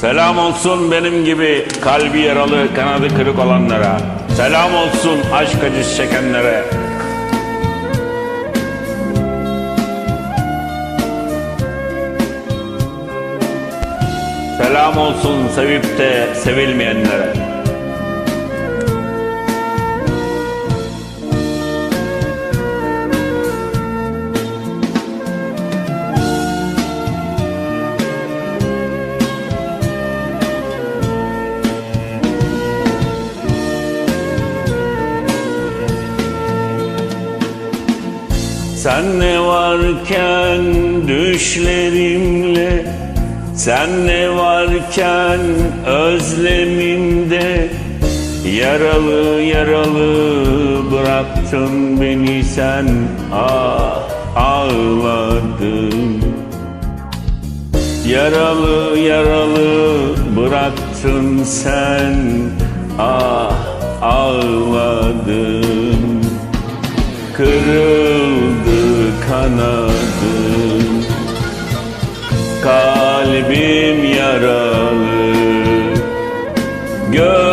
Selam olsun benim gibi kalbi yaralı, kanadı kırık olanlara. Selam olsun aşk acısı çekenlere. Selam olsun sevip de sevilmeyenlere. Sen ne varken düşlerimle Sen ne varken özlemimde Yaralı yaralı bıraktın beni sen Ah ağladım Yaralı yaralı bıraktın sen Ah ağladım Kırıldı Kalbim yaralı. Gönlüm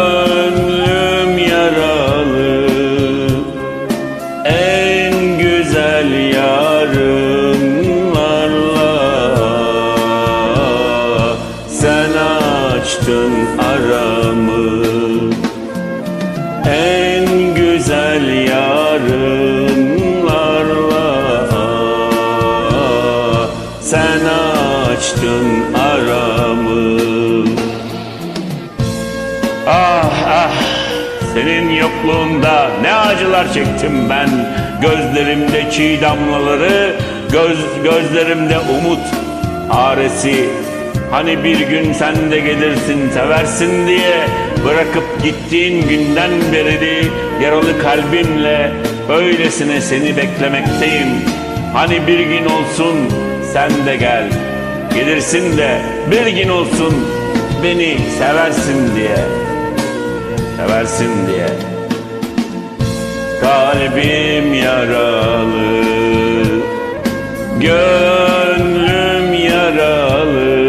açtın aramı. Ah ah senin yokluğunda ne acılar çektim ben. Gözlerimde çiğ damlaları göz, Gözlerimde umut aresi. Hani bir gün sen de gelirsin seversin diye Bırakıp gittiğin günden beri Yaralı kalbimle öylesine seni beklemekteyim. Hani bir gün olsun sen de gel Gelirsin de bir gün olsun beni seversin diye. Seversin diye. Kalbim yaralı Gönlüm yaralı.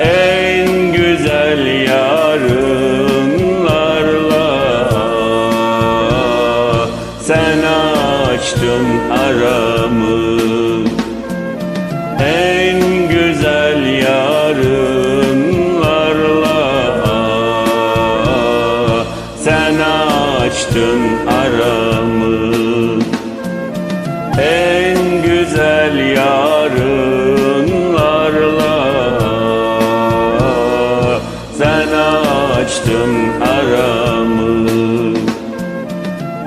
En güzel yarınlarla Sen açtın aramı en güzel yarınlarla sen açtın aramı. En güzel yarınlarla sen açtın aramı.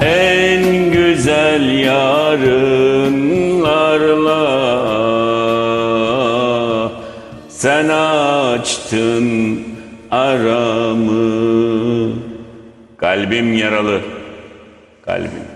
En güzel yarınlarla sen açtın aramı. Kalbim yaralı kalbim